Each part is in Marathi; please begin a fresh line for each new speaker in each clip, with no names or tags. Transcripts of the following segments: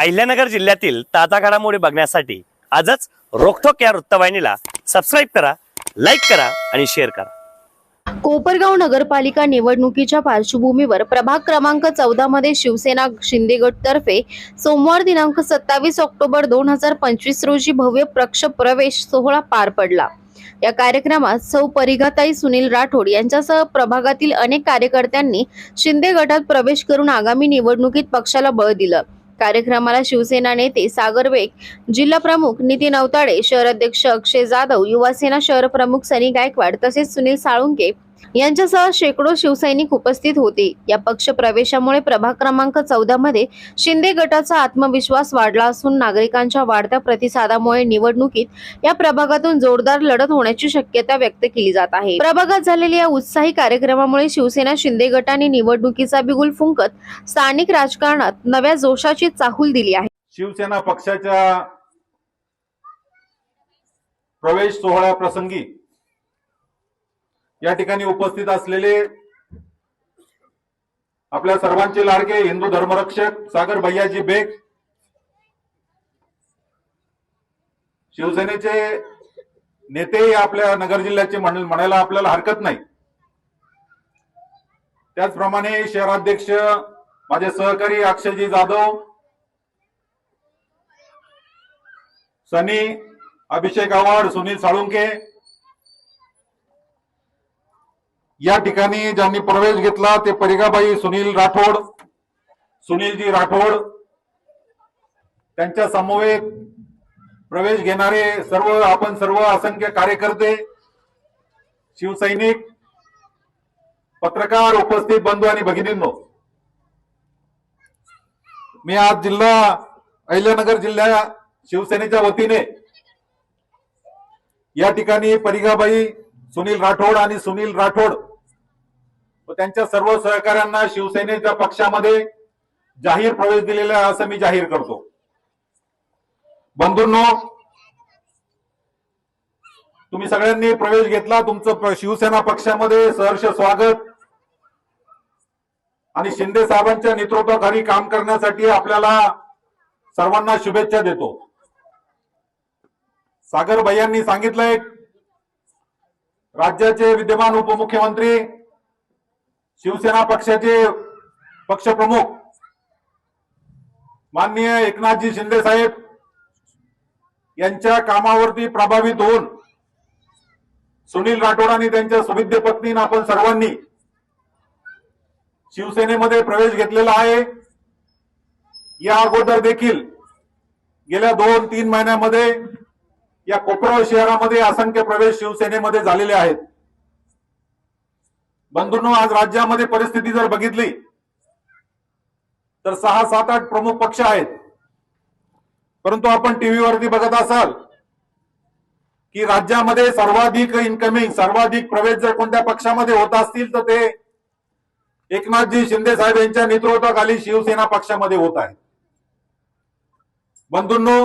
अहिल्यानगर जिल्ह्यातील ताजा घडामोडी बघण्यासाठी आजच रोखोक या वृत्तवाहिनीला सबस्क्राईब करा लाईक करा आणि शेअर करा.
कोपरगाव नगरपालिका निवडणुकीच्या पार्श्वभूमीवर प्रभाग क्रमांक चौदा मध्ये शिवसेना शिंदे गटतर्फे सोमवार दिनांक सत्तावीस ऑक्टोबर दोन हजार पंचवीस रोजी भव्य प्रक्ष प्रवेश सोहळा पार पडला. या कार्यक्रमात सौ परिघाताई सुनील राठोड यांच्यासह प्रभागातील अनेक कार्यकर्त्यांनी शिंदे गटात प्रवेश करून आगामी निवडणुकीत पक्षाला बळ दिलं. कार्यक्रमाला शिवसेना नेते सागर बेग जिल्हा प्रमुख नितीन अवताडे शहर अध्यक्ष अक्षय जाधव युवासेना शहर प्रमुख सनी गायकवाड तसेच सुनील साळुंके यांच्यासह शेकडो शिवसैनिक उपस्थित होते. या पक्ष प्रवेशामुळे प्रभाग क्रमांक चौदा मध्ये शिंदे गटाचा आत्मविश्वास वाढला असून नागरिकांच्या वाढत्या प्रतिसादामुळे निवडणुकीत या प्रभागातून जोरदार लढत होण्याची शक्यता व्यक्त केली जात आहे. प्रभागात झालेल्या या उत्साही कार्यक्रमामुळे शिवसेना शिंदे गटाने निवडणुकीचा बिगुल फुंकत स्थानिक राजकारणात नव्या जोशाची चाहूल दिली आहे.
शिवसेना पक्षाच्या प्रवेश सोहळ्या प्रसंगी या ठिकाणी उपस्थित असलेले आपल्या सर्वांचे लाडके हिंदू धर्मरक्षक सागर भैयाजी बेग शिवसेनेचे नेतेही आपल्या नगर जिल्ह्याचे म्हणायला आपल्याला हरकत नाही. त्याचप्रमाणे शहराध्यक्ष माझे सहकारी अक्षयजी जाधव सनी अभिषेक आव्हाड सुनील साळुंके या ठिकाणी ज्यांनी प्रवेश घेतला ते परिगाबाई सुनील राठोड सुनीलजी राठोड त्यांच्या समवेत प्रवेश घेणारे सर्व आपण सर्व असंख्य कार्यकर्ते शिवसैनिक पत्रकार उपस्थित बंधू आणि भगिनींनो मी आज जिल्हा अहिल्यानगर जिल्ह्या शिवसेनेच्या वतीने या ठिकाणी परिगाबाई सुनील राठोड आणि सुनील राठोड व त्यांच्या सर्व सहकाऱ्यांना शिवसेनेच्या पक्षामध्ये जाहीर प्रवेश दिलेला आहे असं मी जाहीर करतो. बंधूंनो तुम्ही सगळ्यांनी प्रवेश घेतला तुमचं शिवसेना पक्षामध्ये सहर्ष स्वागत. आणि शिंदे साहेबांच्या नेतृत्वाखाली काम करण्यासाठी आपल्याला सर्वांना शुभेच्छा देतो. सागर भैयांनी सांगितलंय राज्याचे विद्यमान उपमुख्यमंत्री शिवसेना पक्षाचे पक्षप्रमुख माननीय एकनाथजी शिंदे साहेब यांच्या कामावरती प्रभावित होऊन सुनील राठोड आणि त्यांच्या सुविद्य पत्नीनं आपण सर्वांनी शिवसेनेमध्ये प्रवेश घेतलेला आहे. या अगोदर देखील गेल्या दोन तीन महिन्यामध्ये या कोपराव शहरामध्ये असंख्य प्रवेश शिवसेनेमध्ये झालेले आहेत. बंधूंनो आज राज्यामध्ये परिस्थिती जर बघितली तर सहा सात आठ प्रमुख पक्ष आहेत. परंतु आपण टीव्हीवरती बघत असाल की राज्यामध्ये सर्वाधिक इन्कमिंग सर्वाधिक प्रवेश जर कोणत्या पक्षामध्ये होत असतील तर ते एकनाथजी शिंदे साहेब यांच्या नेतृत्वाखाली शिवसेना पक्षामध्ये होत आहे बंधूंनो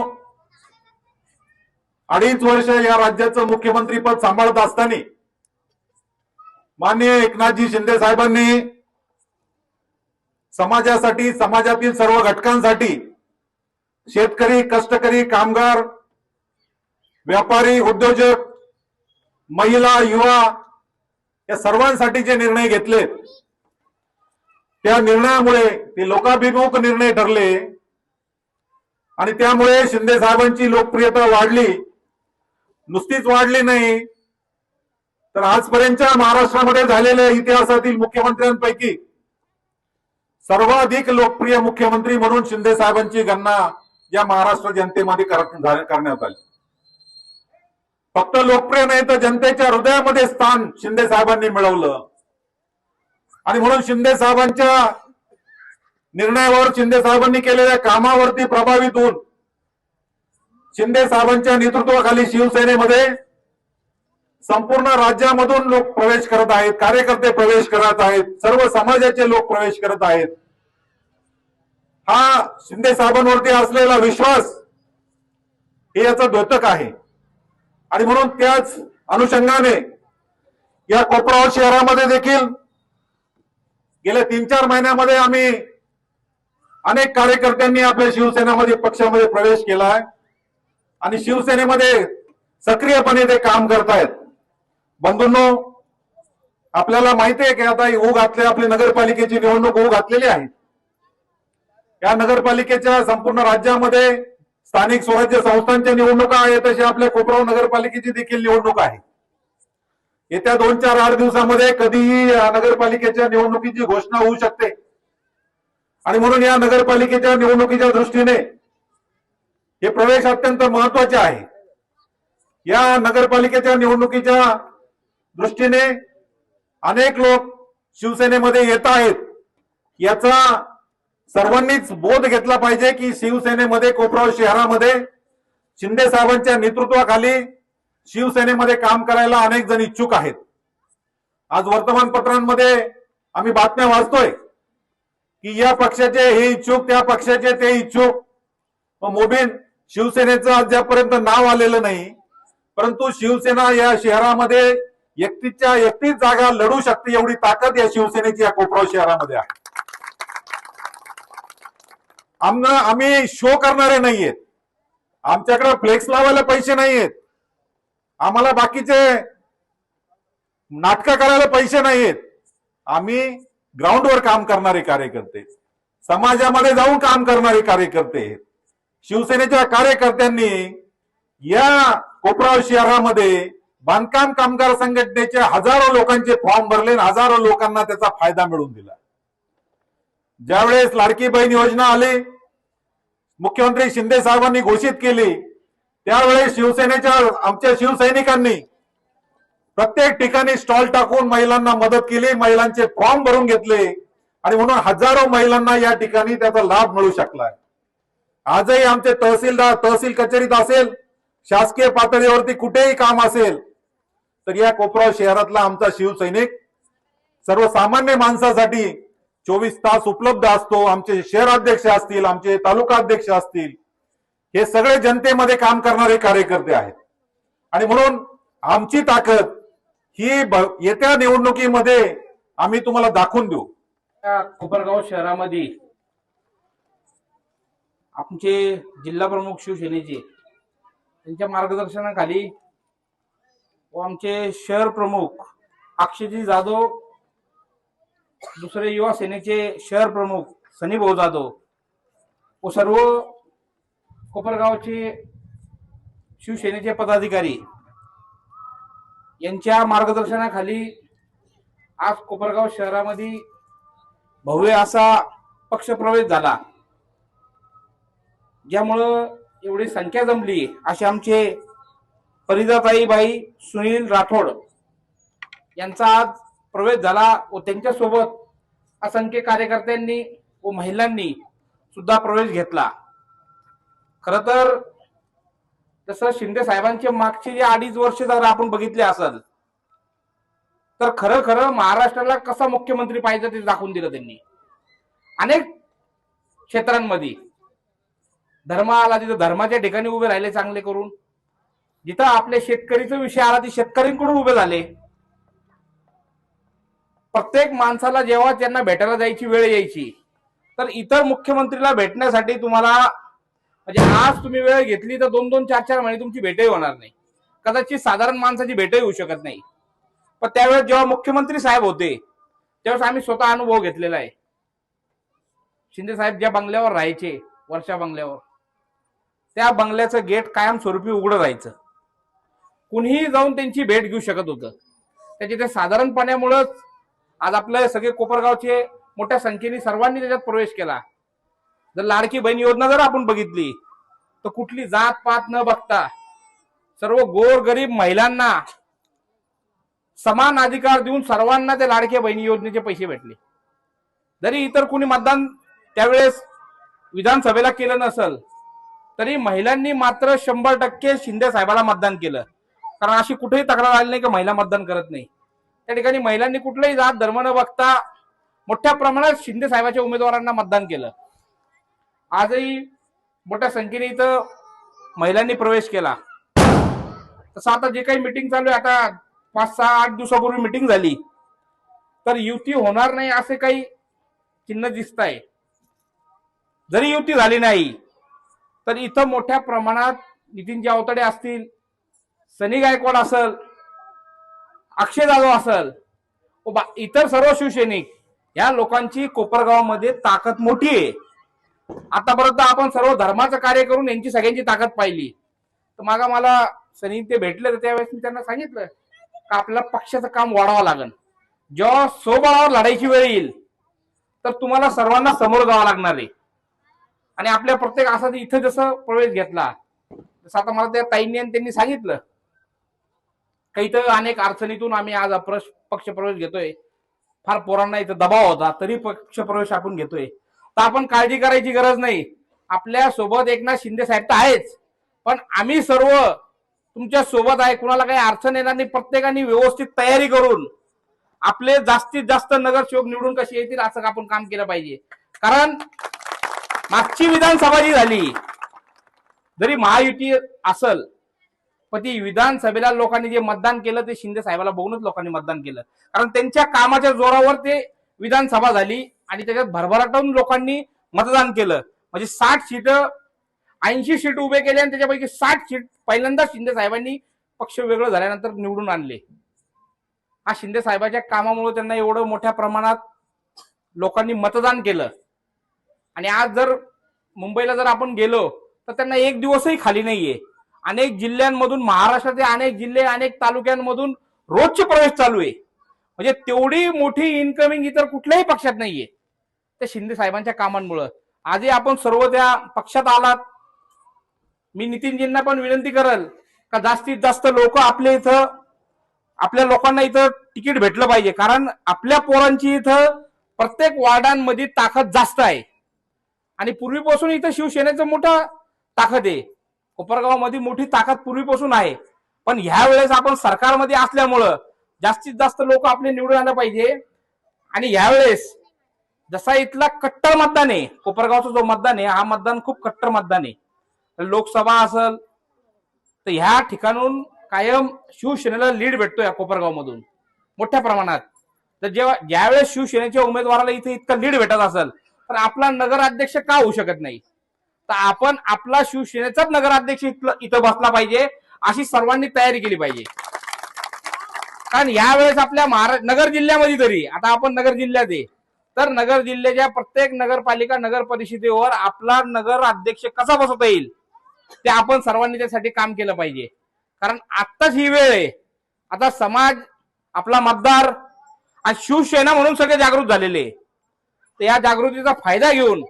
अडीच वर्ष या राज्याचं मुख्यमंत्रीपद सांभाळत असताना माननीय एकनाथजी शिंदे साहेबांनी समाजासाठी समाजातील सर्व घटकांसाठी शेतकरी कष्टकरी कामगार व्यापारी उद्योजक महिला युवा या सर्वांसाठी जे निर्णय घेतले त्या निर्णयामुळे ते लोकाभिमुख निर्णय ठरले आणि त्यामुळे शिंदे साहेबांची लोकप्रियता वाढली. नुसतीच वाढली नाही तर आजपर्यंतच्या महाराष्ट्रामध्ये झालेल्या इतिहासातील मुख्यमंत्र्यांपैकी सर्वाधिक लोकप्रिय मुख्यमंत्री म्हणून शिंदे साहेबांची गणना या महाराष्ट्र जनतेमध्ये करण्यात आली. फक्त लोकप्रिय नाही तर जनतेच्या हृदयामध्ये स्थान शिंदे साहेबांनी मिळवलं. आणि म्हणून शिंदे साहेबांच्या निर्णयावर शिंदे साहेबांनी केलेल्या कामावरती प्रभावित होऊन शिंदे साहेबांच्या नेतृत्वाखाली शिवसेनेमध्ये संपूर्ण राज्यामधून लोक प्रवेश करत आहेत कार्यकर्ते प्रवेश करत आहेत सर्व समाजाचे लोक प्रवेश करत आहेत. हा शिंदे साहेबांवरती असलेला विश्वास हे याचं द्योतक आहे. आणि म्हणून त्याच अनुषंगाने या कोपरावळ शहरामध्ये देखील गेल्या तीन चार महिन्यामध्ये आम्ही अनेक कार्यकर्त्यांनी आपल्या शिवसेनेमध्ये पक्षामध्ये प्रवेश केला आहे आणि शिवसेनेमध्ये सक्रियपणे ते काम करतायत. बंधूंनो आपल्याला माहिती आहे की आता होऊ घातले आपली नगरपालिकेची निवडणूक होऊ घातलेली आहे. या नगरपालिकेच्या संपूर्ण राज्यामध्ये स्थानिक स्वराज्य संस्थांच्या निवडणुका आहेत तशी आपल्या कोपराव नगरपालिकेची देखील निवडणूक आहे. येत्या दोन चार आठ दिवसामध्ये कधीही नगरपालिकेच्या निवडणुकीची घोषणा होऊ शकते. आणि म्हणून या नगरपालिकेच्या निवडणुकीच्या दृष्टीने हे प्रवेश अत्यंत महत्त्वाचे आहे. या नगरपालिकेच्या निवडणुकीच्या दृष्टीने अनेक लोक शिवसेनेमध्ये येत आहेत. याचा सर्वांनीच बोध घेतला पाहिजे की शिवसेनेमध्ये कोपराव शहरामध्ये शिंदे साहेबांच्या नेतृत्वाखाली शिवसेनेमध्ये काम करायला अनेक जण इच्छुक आहेत. आज वर्तमानपत्रांमध्ये आम्ही बातम्या वाचतोय की या पक्षाचे हे इच्छुक त्या पक्षाचे ते इच्छुक. मोबीन शिवसेनेचं अद्यापर्यंत नाव आलेलं नाही. परंतु शिवसेना या शहरामध्ये एकटीच्या एकटीच जागा लढू शकते एवढी ताकद या शिवसेनेची या कोपराव शहरामध्ये आहे. आम्ही शो करणारे नाहीयेत. आमच्याकडे फ्लेक्स लावायला पैसे नाहीयेत. आम्हाला बाकीचे नाटकं करायला पैसे नाहीयेत. आम्ही ग्राउंडवर काम करणारे कार्यकर्ते. समाजामध्ये जाऊन काम करणारे कार्यकर्ते. शिवसेनेच्या कार्यकर्त्यांनी या कोपराव शहरामध्ये बांधकाम कामगार संघटनेचे हजारो लोकांचे फॉर्म भरले आणि हजारो लोकांना त्याचा फायदा मिळवून दिला. ज्यावेळेस लाडकी बहीण योजना आली मुख्यमंत्री शिंदे साहेबांनी घोषित केली त्यावेळेस शिवसेनेच्या आमच्या शिवसैनिकांनी प्रत्येक ठिकाणी स्टॉल टाकून महिलांना मदत केली महिलांचे फॉर्म भरून घेतले आणि म्हणून हजारो महिलांना या ठिकाणी त्याचा लाभ मिळू शकलाय आजही आमचे तहसीलदार तहसील कचेरीत असेल शासकीय पातळीवरती कुठेही काम असेल तर या कोपराव शहरातला आमचा शिवसैनिक सर्वसामान्य माणसासाठी चोवीस तास उपलब्ध असतो. आमचे शहराध्यक्ष असतील आमचे तालुका अध्यक्ष असतील हे सगळे जनतेमध्ये काम करणारे कार्यकर्ते आहेत. आणि म्हणून आमची ताकद ही येत्या निवडणुकीमध्ये आम्ही तुम्हाला दाखवून देऊ.
कोपरगाव शहरामध्ये आमचे जिल्हा प्रमुख शिवसेनेचे त्यांच्या मार्गदर्शनाखाली व आमचे शहर प्रमुख अक्षयजी जाधव दुसरे युवा सेनेचे शहर प्रमुख सनी भाऊ जाधव व सर्व कोपरगावचे शिवसेनेचे पदाधिकारी यांच्या मार्गदर्शनाखाली आज कोपरगाव शहरामध्ये भव्य असा पक्षप्रवेश झाला. ज्यामुळं एवढी संख्या जमली असे आमचे फरिदाताई बाई सुनील राठोड यांचा आज प्रवेश झाला व त्यांच्यासोबत असंख्य कार्यकर्त्यांनी व महिलांनी सुद्धा प्रवेश घेतला. खर तर जसं शिंदे साहेबांचे मागचे जे अडीच वर्ष जर आपण बघितले असल तर खरं खरं महाराष्ट्राला कसा मुख्यमंत्री पाहिजे ते दाखवून दिलं त्यांनी. अनेक क्षेत्रांमध्ये धर्म आला तिथं धर्माच्या ठिकाणी उभे राहिले चांगले करून. जिथं आपल्या शेतकरीचा विषय आला ते शेतकऱ्यांकडून उभे झाले. प्रत्येक माणसाला जेव्हा त्यांना भेटायला जायची वेळ यायची तर इतर मुख्यमंत्रीला भेटण्यासाठी तुम्हाला म्हणजे आज तुम्ही वेळ घेतली तर दोन दोन चार चार महिने तुमची भेटही होणार नाही. कदाचित साधारण माणसाची भेटही होऊ शकत नाही. पण त्यावेळेस जेव्हा मुख्यमंत्री साहेब होते त्यावेळेस आम्ही स्वतः अनुभव घेतलेला आहे. शिंदे साहेब ज्या बंगल्यावर राहायचे वर्षा बंगल्यावर त्या बंगल्याचं गेट कायमस्वरूपी उघडं राहायचं. कुणीही जाऊन त्यांची भेट घेऊ शकत होतं. त्याच्या ते साधारणपणामुळंच आज आपले सगळे कोपरगावचे मोठ्या संख्येने सर्वांनी त्याच्यात प्रवेश केला. जर लाडकी बहीण योजना जर आपण बघितली तर कुठली जात पात न बघता सर्व गोर गरीब महिलांना समान अधिकार देऊन सर्वांना त्या लाडक्या बहिणी योजनेचे पैसे भेटले. जरी इतर कुणी मतदान त्यावेळेस विधानसभेला केलं नसल तरी महिलांनी मात्र शंभर टक्के शिंदे साहेबाला मतदान केलं. कारण अशी कुठेही तक्रार आली नाही की महिला मतदान करत नाही. त्या ठिकाणी महिलांनी कुठलाही जात धर्म न बघता मोठ्या प्रमाणात शिंदे साहेबांच्या उमेदवारांना मतदान केलं. आजही मोठ्या संख्येने इथं महिलांनी प्रवेश केला. तसं आता जे काही मिटिंग चालू आहे आता पाच सहा आठ दिवसापूर्वी मिटिंग झाली. तर युती होणार नाही असे काही चिन्ह दिसत आहे. जरी युती झाली नाही तर इथं मोठ्या प्रमाणात नितीन अवतडे असतील सनी गायकवाड असल अक्षय जाधव असल बा- इतर सर्व शिवसैनिक या लोकांची कोपरगावमध्ये ताकद मोठी आहे. आतापर्यंत आपण सर्व धर्माचं कार्य करून यांची सगळ्यांची ताकद पाहिली. तर मागा मला सनी ते भेटले तर त्यावेळेस मी त्यांना सांगितलं का आपल्याला पक्षाचं काम वाढावं लागेल. जेव्हा सोबळावर लढायची वेळ येईल तर तुम्हाला सर्वांना समोर जावं लागणार आहे. आणि आपल्या प्रत्येक असा इथं जसं प्रवेश घेतला जसं आता मला त्या ताईंनी आणि त्यांनी सांगितलं काही तर अनेक अडचणीतून आम्ही आज अप्रश पक्ष प्रवेश घेतोय. फार पोरांना इथं दबाव होता तरी पक्ष प्रवेश आपण घेतोय. तर आपण काळजी करायची गरज नाही. आपल्यासोबत एकनाथ शिंदे साहेब तर आहेच. पण आम्ही सर्व तुमच्यासोबत आहे कुणाला काही अडचण येणार नाही प्रत्येकाने व्यवस्थित तयारी करून आपले जास्तीत जास्त नगरसेवक निवडून कसे येतील असं आपण काम केलं पाहिजे. कारण मागची विधानसभा जी झाली जरी महायुती असल पण ती विधानसभेला लोकांनी जे मतदान केलं ते शिंदे साहेबाला बघूनच लोकांनी मतदान केलं. कारण त्यांच्या कामाच्या जोरावर ते विधानसभा झाली आणि त्याच्यात भरभराटून लोकांनी मतदान केलं. म्हणजे साठ सीट ऐंशी सीट उभे केले आणि त्याच्यापैकी साठ सीट पहिल्यांदा शिंदे साहेबांनी पक्ष वेगळं झाल्यानंतर निवडून आणले. हा शिंदे साहेबाच्या कामामुळे त्यांना एवढं मोठ्या प्रमाणात लोकांनी मतदान केलं. आणि आज जर मुंबईला जर आपण गेलो तर त्यांना एक दिवसही खाली नाहीये. अनेक जिल्ह्यांमधून महाराष्ट्राचे अनेक जिल्हे अनेक तालुक्यांमधून रोजचे प्रवेश चालू आहे. म्हणजे तेवढी मोठी इन्कमिंग इतर कुठल्याही पक्षात नाहीये. त्या शिंदे साहेबांच्या कामांमुळं. आजही आपण सर्व त्या पक्षात आलात. मी नितीनजींना पण विनंती करल का जास्तीत जास्त लोक आपल्या इथं आपल्या लोकांना इथं तिकीट भेटलं पाहिजे. कारण आपल्या पोरांची इथं प्रत्येक वार्डांमध्ये ताकद जास्त आहे. आणि पूर्वीपासून इथं शिवसेनेचं मोठा ताकद आहे. कोपरगावमध्ये मोठी ताकद पूर्वीपासून आहे. पण ह्या वेळेस आपण सरकारमध्ये असल्यामुळं जास्तीत जास्त लोक आपले निवडून आलं पाहिजे. आणि ह्यावेळेस जसा इथला कट्टर मतदान आहे कोपरगावचा जो मतदान आहे हा मतदान खूप कट्टर मतदान आहे. लोकसभा असल तर ह्या ठिकाणून कायम शिवसेनेला लीड भेटतोय कोपरगाव मधून मोठ्या प्रमाणात. तर जेव्हा ज्यावेळेस शिवसेनेच्या उमेदवाराला इथे इतका लीड भेटत असेल तर आपला नगराध्यक्ष का होऊ शकत नाही? तर आपण आपला शिवसेनेचाच नगराध्यक्ष इथं बसला पाहिजे अशी सर्वांनी तयारी केली पाहिजे कारण यावेळेस आपल्या महाराष्ट्र नगर जिल्ह्यामध्ये तरी आता आपण नगर जिल्ह्यात आहे तर नगर जिल्ह्याच्या प्रत्येक नगरपालिका नगर परिषदेवर आपला नगर अध्यक्ष कसा बसवता येईल ते आपण सर्वांनी त्यासाठी काम केलं पाहिजे कारण आत्ताच ही वेळ आहे आता समाज आपला मतदार आणि शिवसेना म्हणून सगळे जागृत झालेले आहे. तर या जागृतीचा फायदा घेऊन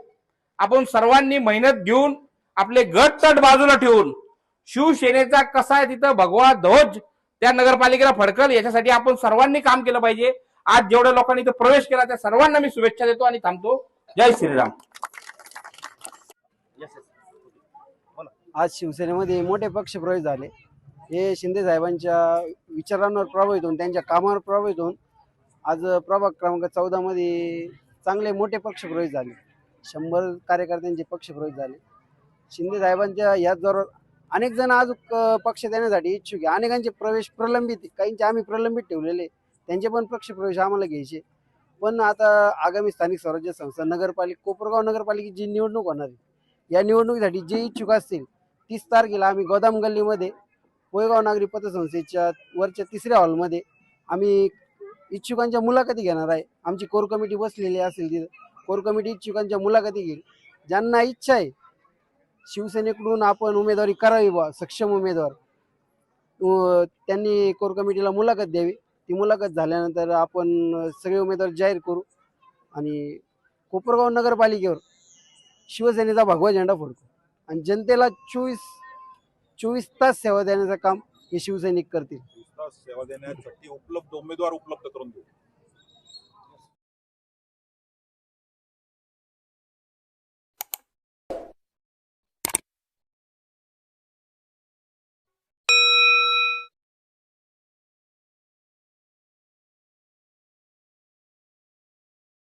आपण सर्वांनी मेहनत घेऊन आपले गट तट बाजूला ठेवून शिवसेनेचा कसा आहे तिथं भगवा ध्वज त्या नगरपालिकेला फडकल याच्यासाठी आपण सर्वांनी काम केलं पाहिजे. आज जेवढ्या लोकांनी इथं प्रवेश केला त्या सर्वांना मी शुभेच्छा देतो आणि थांबतो. जय श्रीराम.
आज शिवसेनेमध्ये मोठे पक्ष प्रवेश झाले. हे शिंदे साहेबांच्या विचारांवर प्रभावित होऊन त्यांच्या कामावर प्रभावित होऊन आज प्रभाग क्रमांक चौदामध्ये चांगले मोठे पक्ष प्रवेश झाले. शंभर कार्यकर्त्यांचे पक्षप्रवेश झाले. शिंदे साहेबांच्या याच जोरावर अनेक जण आज पक्ष देण्यासाठी इच्छुक आहे. अनेकांचे प्रवेश प्रलंबित काहींचे आम्ही प्रलंबित ठेवलेले त्यांचे पण पक्षप्रवेश आम्हाला घ्यायचे पण आता आगामी स्थानिक स्वराज्य संस्था नगरपालिका कोपरगाव नगरपालिकेची निवडणूक होणार आहे या निवडणुकीसाठी जे इच्छुक असतील तीस तारखेला आम्ही गोदाम गल्लीमध्ये कोयगाव नागरी पतसंस्थेच्या वरच्या तिसऱ्या हॉलमध्ये आम्ही इच्छुकांच्या मुलाखती घेणार आहे. आमची कोर कमिटी बसलेली असेल तिथं. कोर कमिटी इच्छुकांच्या मुलाखती घेईल. ज्यांना इच्छा आहे शिवसेनेकडून आपण उमेदवारी करावी बा सक्षम उमेदवार. त्यांनी कोर कमिटीला मुलाखत द्यावी. ती मुलाखत झाल्यानंतर आपण सगळे उमेदवार जाहीर करू आणि कोपरगाव नगरपालिकेवर शिवसेनेचा भगवा झेंडा फोडतो. आणि जनतेला चोवीस चोवीस तास सेवा देण्याचं काम हे शिवसैनिक करतील.
सेवा देण्यासाठी उपलब्ध उमेदवार उपलब्ध करून देऊ.